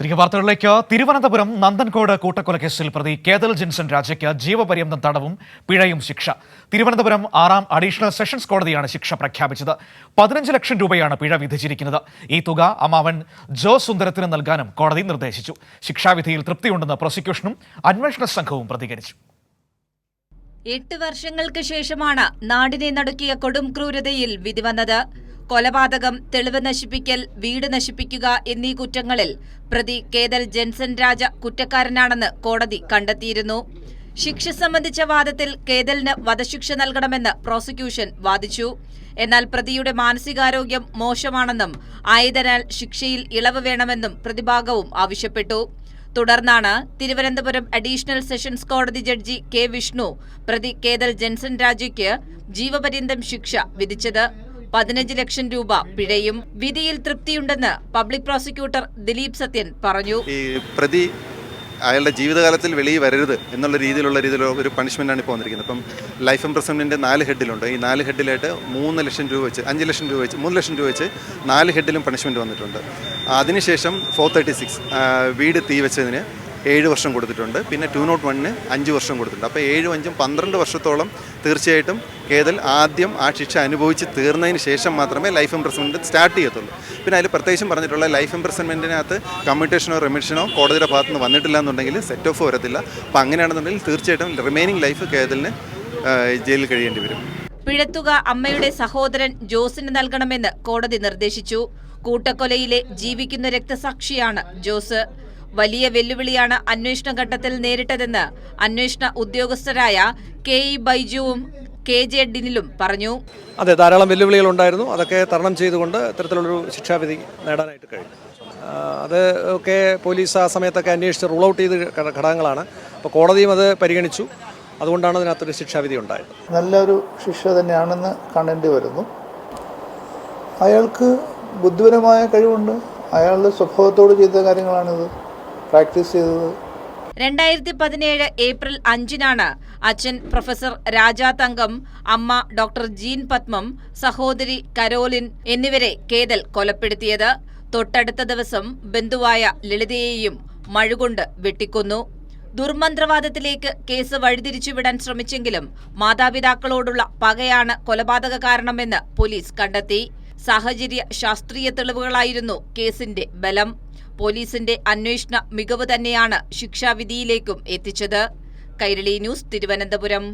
തിരികെ വാർത്തകളിലേക്ക് തിരുവനന്തപുരം നന്ദൻകോട് കൂട്ടക്കൊലക്കേസിൽ പ്രതി കേതൽ ജിൻസൺ രാജയ്ക്ക് ജീവപര്യന്തം തടവും പിഴയും ശിക്ഷ. തിരുവനന്തപുരം ആറാം അഡീഷണൽ സെഷൻസ് കോടതിയാണ് ശിക്ഷ പ്രഖ്യാപിച്ചത്. പതിനഞ്ച് ലക്ഷം രൂപയാണ് പിഴ വിധിച്ചിരിക്കുന്നത്. ഈ തുക അമാവൻ ജോ സുന്ദരത്തിന് നൽകാനും കോടതി നിർദ്ദേശിച്ചു. ശിക്ഷാവിധിയിൽ തൃപ്തിയുണ്ടെന്ന് പ്രോസിക്യൂഷനും അന്വേഷണ സംഘവും പ്രതികരിച്ചു. എട്ട് വർഷങ്ങൾക്ക് ശേഷമാണ് നാടിനെ നടുക്കിയ കൊടും ക്രൂരതയിൽ വിധി വന്നത്. കൊലപാതകം തെളിവ് നശിപ്പിക്കൽ വീട് നശിപ്പിക്കുക എന്നീ കുറ്റങ്ങളിൽ പ്രതി കേതൽ ജെൻസൺ രാജ കുറ്റക്കാരനാണെന്ന് കോടതി കണ്ടെത്തിയിരുന്നു. ശിക്ഷ സംബന്ധിച്ച വാദത്തിൽ കേതലിന് വധശിക്ഷ നൽകണമെന്ന് പ്രോസിക്യൂഷൻ വാദിച്ചു. എന്നാൽ പ്രതിയുടെ മാനസികാരോഗ്യം മോശമാണെന്നും ആയതിനാൽ ശിക്ഷയിൽ ഇളവ് വേണമെന്നും പ്രതിഭാഗവും ആവശ്യപ്പെട്ടു. തുടർന്നാണ് തിരുവനന്തപുരം അഡീഷണൽ സെഷൻസ് കോടതി ജഡ്ജി കെ വിഷ്ണു പ്രതി കേതൽ ജെൻസൺ രാജയ്ക്ക് ജീവപര്യന്തം ശിക്ഷ വിധിച്ചത്. പതിനഞ്ച് ലക്ഷം രൂപ പിഴയും വിധിയിൽ തൃപ്തിയുണ്ടെന്ന് പബ്ലിക് പ്രോസിക്യൂട്ടർ ദിലീപ് സത്യൻ പറഞ്ഞു. പ്രതി അയാളുടെ ജീവിതകാലത്തിൽ വെളിയിൽ വരരുത് എന്നുള്ള രീതിയിലുള്ള രീതിയിലുള്ള ഒരു ആണ് ഇപ്പോൾ വന്നിരിക്കുന്നത്. ഇപ്പം ലൈഫ് ഇംപ്രസ്മെന്റിന്റെ നാല് ഹെഡിലുണ്ട്. ഈ നാല് ഹെഡിലായിട്ട് മൂന്ന് ലക്ഷം രൂപ വെച്ച് അഞ്ച് ലക്ഷം രൂപ വെച്ച് മൂന്ന് ലക്ഷം രൂപ വെച്ച് നാല് ഹെഡിലും പണിഷ്മെന്റ് വന്നിട്ടുണ്ട്. അതിനുശേഷം ഫോർ തേർട്ടി സിക്സ് വീട് തീ വെച്ചതിന് ഏഴ് വർഷം കൊടുത്തിട്ടുണ്ട്. പിന്നെ ടു നോട്ട് വണ്ണിന് അഞ്ച് വർഷം കൊടുത്തിട്ടുണ്ട്. അപ്പോൾ ഏഴും അഞ്ചും പന്ത്രണ്ട് വർഷത്തോളം തീർച്ചയായിട്ടും കേതൽ ആദ്യം ആ ശിക്ഷ അനുഭവിച്ച് തീർന്നതിന് ശേഷം മാത്രമേ ലൈഫ് ഇംപ്രസ്മെന്റ് സ്റ്റാർട്ട് ചെയ്യത്തുള്ളൂ. പിന്നെ അതിൽ പ്രത്യേകിച്ചും പറഞ്ഞിട്ടുള്ള ലൈഫ് ഇംപ്രസ്മെന്റിനകത്ത് കമ്മ്യൂട്ടേഷനോ റെമിഷനോ കോടതിയുടെ ഭാഗത്ത് നിന്ന് വന്നിട്ടില്ല എന്നുണ്ടെങ്കിൽ സെറ്റ് ഓഫ് വരത്തില്ല. അപ്പോൾ അങ്ങനെയാണെന്നുണ്ടെങ്കിൽ തീർച്ചയായിട്ടും റിമൈനിങ് ലൈഫ് കേതലിന് ജയിലിൽ കഴിയേണ്ടി വരും. പിഴത്തുക അമ്മയുടെ സഹോദരൻ ജോസിന് നൽകണമെന്ന് കോടതി നിർദ്ദേശിച്ചു. കൂട്ടക്കൊലയിലെ ജീവിക്കുന്ന രക്തസാക്ഷിയാണ് ജോസ്. വലിയ വെല്ലുവിളിയാണ് അന്വേഷണ ഘട്ടത്തിൽ നേരിട്ടതെന്ന് അന്വേഷണ ഉദ്യോഗസ്ഥരായ കെ ഇ ബൈജുവും കെ ജെ ഡിനിലും പറഞ്ഞു. അതെ ധാരാളം വെല്ലുവിളികൾ ഉണ്ടായിരുന്നു. അതൊക്കെ തരണം ചെയ്തുകൊണ്ട് ഇത്തരത്തിലുള്ളൊരു ശിക്ഷാവിധി നേടാനായിട്ട് കഴിഞ്ഞു അത് ഒക്കെ പോലീസ് ആ സമയത്തൊക്കെ അന്വേഷിച്ച് റൂൾ ഔട്ട് ചെയ്ത് ഘടകങ്ങളാണ്. അപ്പോൾ കോടതിയും അത് പരിഗണിച്ചു. അതുകൊണ്ടാണ് അതിനകത്തൊരു ശിക്ഷാവിധി ഉണ്ടായത്. നല്ലൊരു ശിക്ഷ തന്നെയാണെന്ന് കാണേണ്ടി വരുന്നു. അയാൾക്ക് ബുദ്ധിപരമായ കഴിവുണ്ട്. അയാളുടെ സ്വഭാവത്തോട് ചെയ്ത കാര്യങ്ങളാണിത്. പ്രാക്ടീസ് ചെയ്തത്. രണ്ടായിരത്തി പതിനേഴ് ഏപ്രിൽ അഞ്ചിനാണ് അച്ഛൻ പ്രൊഫസർ രാജാ തങ്കം അമ്മ ഡോക്ടർ ജീൻ പത്മം സഹോദരി കരോലിൻ എന്നിവരെ കേതൽ കൊലപ്പെടുത്തിയത്. തൊട്ടടുത്ത ദിവസം ബന്ധുവായ ലളിതയെയും മഴുകൊണ്ട് വെട്ടിക്കൊന്നു. ദുർമന്ത്രവാദത്തിലേക്ക് കേസ് വഴിതിരിച്ചുവിടാൻ ശ്രമിച്ചെങ്കിലും മാതാപിതാക്കളോടുള്ള പകയാണ് കൊലപാതക കാരണമെന്ന് പോലീസ് കണ്ടെത്തി. സാഹചര്യ ശാസ്ത്രീയ തെളിവുകളായിരുന്നു കേസിന്റെ ബലം. പോലീസിന്റെ അന്വേഷണ മികവ് തന്നെയാണ് ശിക്ഷാവിധിയിലേക്കും എത്തിച്ചത്. കൈരളി ന്യൂസ് തിരുവനന്തപുരം.